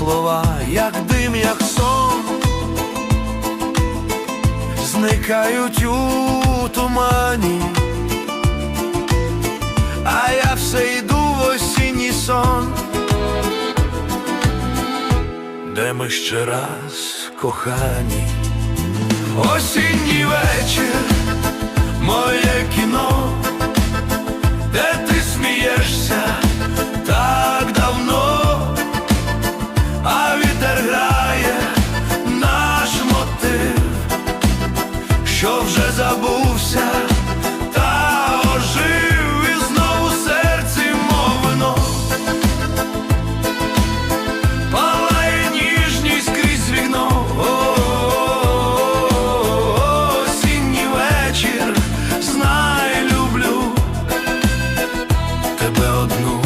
слова, як дим, як сон, зникають у тумані, а я все йду в осінній сон, де ми ще раз кохані. Осінній вже забувся, та ожив і знову серці мовно, палає ніжність крізь вікно, осінній вечір, знай, люблю тебе одну.